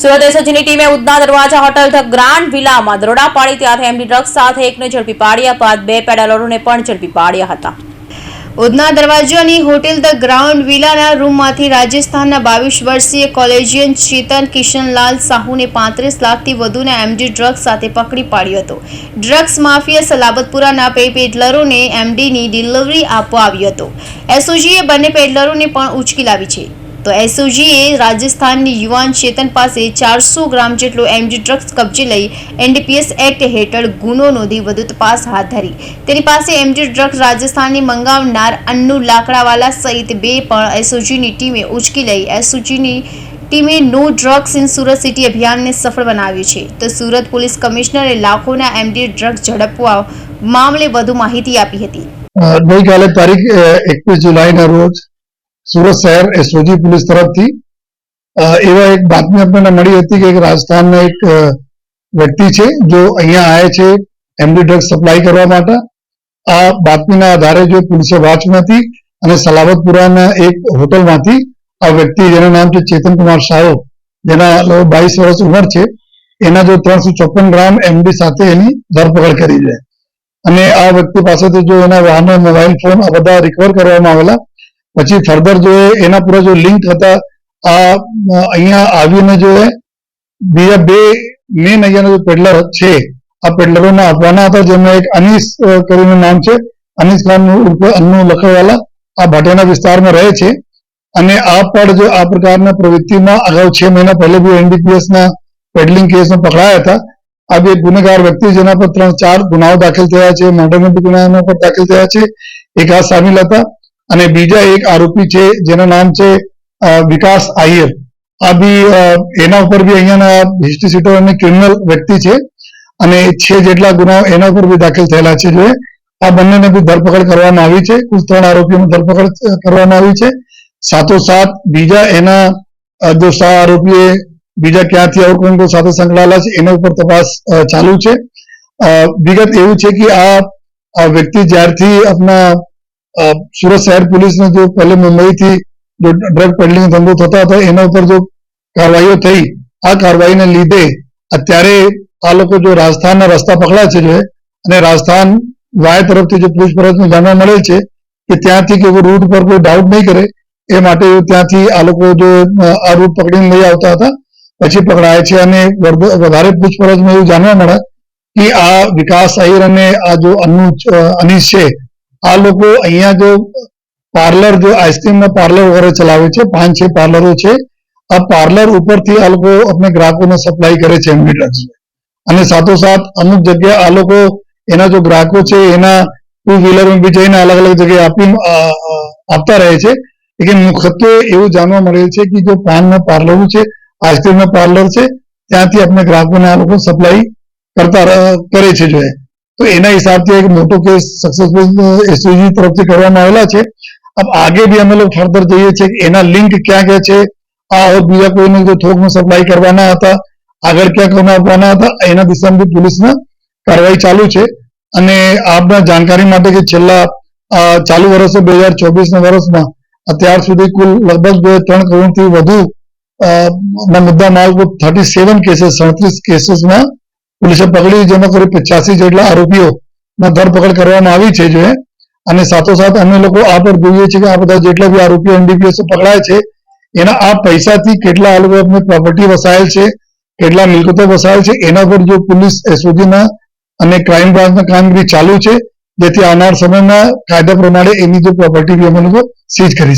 સુરત એસઓજીની ટીમે ઉદના દરવાજા hotel the grand વિલામાં દરોડા પાડી ત્યાંથી એમડી ડ્રગ્સ સાથે એકને ઝડપી પાડ્યા બાદ બે પેડલરોને પણ ઝડપી પાડ્યા હતા. ઉધના દરવાજાની હોટેલ ધ ગ્રાઉન્ડ વિલાના રૂમમાંથી રાજસ્થાનના બાવીસ વર્ષીય કોલેજિયન ચેતન કિશનલાલ સાહુને પાંત્રીસ લાખથી વધુના એમડી ડ્રગ્સ સાથે પકડી પાડ્યો હતો. ડ્રગ્સ માફિયા સલાબતપુરાના બે પેડલરોને એમડીની ડિલિવરી આપવા આવ્યો હતો. એસઓજીએ બંને પેડલરોને પણ ઉચકી લાવી છે. તો એસઓજીએ રાજસ્થાનની યુવાન ચેતન પાસે ચારસો ગ્રામ જેટલો એમજી ડ્રગ્સ કબજે લઈ એનડીપીએસ એક્ટ હેઠળ ગુનો નોંધી વધુ તપાસ હાથ ધરી. તેની પાસે એમજી ડ્રગ્સ રાજસ્થાનની મંગાવનાર અન્નુ લાકડાવાલા સહિત બે પણ એસઓજીની ટીમે ઉચકી લઈ. એસઓજીની ટીમે no drugs in Surat city અભિયાનને સફળ બનાવ્યું છે. તો સુરત પોલીસ કમિશનરે લાખોના એમડી ડ્રગ્સ ઝડપવા મામલે વધુ માહિતી આપી હતી. ગઈકાલે તારીખ એકવીસ જુલાઈના રોજ સુરત શહેર એસઓજી પોલીસ તરફથી. એવા એક બાતમી આપણને મળી હતી કે રાજસ્થાનના એક વ્યક્તિ છે, જો અહીંયા આવે છે એમડી ડ્રગ્સ સપ્લાય કરવા માટે. આ બાતમીના આધારે જો પોલીસે નથી અને સલાબતપુરાના એક હોટલમાંથી આ વ્યક્તિ, જેનું નામ છે ચેતન કુમાર શાહો, જેના બાવીસ વર્ષ ઉંમર છે, એના જો ત્રણસો ચોપન ગ્રામ એમડી સાથે એની ધરપકડ કરી છે. અને આ વ્યક્તિ પાસેથી જો એના વાહનો મોબાઈલ ફોન આ બધા રિકવર કરવામાં આવેલા પછી ફર્ધર જો એના પૂરા જો લિંક હતા, આ અહીંયા આવીને જો બીજા બે મેન અહીંયાના જો પેડલર છે, આ પેડલરોને આપવાના હતા જેમાં એક અનીસ કરીને નામ છે અનીસ ખાન ઉર્ફે અન્નુ લખવાલા, આ ભાટિયાના વિસ્તારમાં રહે છે. અને આ પણ જો આ પ્રકારના પ્રવૃત્તિમાં અગાઉ છ મહિના પહેલે બી એનડીપીએસના પેડલિંગ કેસમાં પકડાયા હતા. આ બે ગુનેગાર વ્યક્તિ જેના પર ત્રણ ચાર ગુનાઓ દાખલ થયા છે મર્ડરના બી ગુનાઓ પર દાખલ થયા છે. એક આ સામેલ હતા. અને બીજા એક આરોપી છે, જેનું નામ છે વિકાસ આહિર. આ બી એના ઉપર બી અહીંયાના હિસ્ટ્રી સીટર અને ક્રિમિનલ વ્યક્તિ છે અને છે જેટલા ગુનાઓ એના ઉપર બી દાખલ થયેલા છે, જે આ બંનેને બી ધરપકડ કરવામાં આવી છે. કુલ ત્રણ આરોપીઓની ધરપકડ કરવામાં આવી છે. સાથોસાથ બીજા એના જો સહ આરોપીએ બીજા ક્યાંથી કોઈ સાથે સંકળાયેલા છે, એના ઉપર તપાસ ચાલુ છે. વિગત એવું છે કે આ વ્યક્તિ જ્યારથી આપણા સુરત શહેર પોલીસને જો પહેલે મુંબઈથી જો ડ્રગ પેડલિંગ ધંધો થતો હતો, એના ઉપર જો કાર્યવાહીઓ થઈ, આ કાર્યવાહીને લીધે અત્યારે આ લોકો જો રાજસ્થાનના રસ્તા પકડા છે અને રાજસ્થાન વાય તરફથી જે પૂછપરછનું જાણવા મળેલ છે કે ત્યાંથી કે રૂટ પર કોઈ ડાઉટ નહીં કરે, એ માટે ત્યાંથી આ લોકો જો આ રૂટ પકડીને લઈ આવતા હતા, પછી પકડાય છે અને વધારે પૂછપરછમાં એવું જાણવા મળે કે આ વિકાસ આહિર અને આ જો અનુ અનીશ છે આ લોકો અહીંયા જો પાર્લર જો આઈસ્ક્રીમના પાર્લર વગેરે ચલાવે છે, પાંચ, છ પાર્લરો છે, આ પાર્લર ઉપરથી આ લોકો આપણે ગ્રાહકોને સપ્લાય કરે છે એમની ડ્રગ્સ અને સાથોસાથ અમુક જગ્યાએ આ લોકો એના જો ગ્રાહકો છે, એના ટુ વ્હીલર બી જઈને અલગ અલગ જગ્યાએ આપી આપતા રહે છે લેકિન મુખ્યત્વે એવું જાણવા મળે છે કે જો પાનના પાર્લરો છે આઈસ્ક્રીમના પાર્લર છે, ત્યાંથી આપણે ગ્રાહકોને આ લોકો સપ્લાય કરતા કરે છે જો એ. તો એના હિસાબથી એક મોટો કેસ સક્સેસફુલ એસઓજી તરફથી કરવામાં આવેલા છે अब आगे भी हम लोग फर्दर જોઈએ છે કે એના લિંક ક્યાં ક્યાં છે આ ઓર બીજા કોઈને જો થોકમાં સપ્લાય કરવાના હતા આગળ ક્યાં કોને આપવાના હતા એના દિશામાં બી પોલીસના કાર્યવાહી ચાલુ છે અને આપના જાણકારી માટે કે છેલ્લા અ, ચાલુ વર્ષે બે હજાર ચોવીસના વર્ષમાં અત્યાર સુધી કુલ લગભગ જો ત્રણ કરોડથી વધુ અ, ના મુદ્દા માલ થર્ટી સેવન કેસીસ સડત્રીસ કેસીસમાં પોલીસે પકડી જેમાં કરી પચાસી જેટલા આરોપીઓના ધરપકડ કરવામાં આવી છે જો. અને સાથોસાથ અમે લોકો આ પણ જોઈએ છીએ કે આ બધા જેટલા બી આરોપીઓ એનડીપીએસ પકડાય છે, એના આ પૈસાથી કેટલા આ પ્રોપર્ટી વસાયેલ છે, કેટલા મિલકતો વસાયેલ છે, એના પર જો પોલીસ એસઓજીના અને ક્રાઇમ બ્રાન્ચના કામગીરી ચાલુ છે, જેથી આવનાર સમયમાં કાયદા પ્રમાણે એની જે પ્રોપર્ટી બી અમે લોકો સીઝ કરી છે